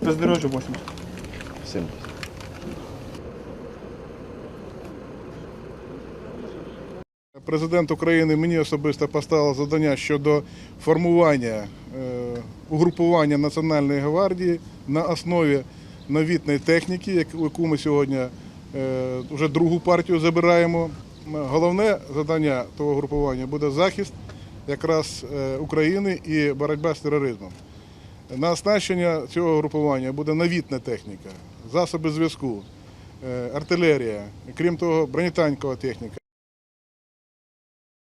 Бездорожжя 80. 70. Президент України мені особисто поставив завдання щодо формування е, угрупування Національної гвардії на основі новітної техніки, яку ми сьогодні е, вже другу партію забираємо. Головне завдання того групування буде захист якраз е, України і боротьба з тероризмом. На оснащення цього групування буде новітна техніка, засоби зв'язку, е, артилерія, крім того, бронетанкова техніка.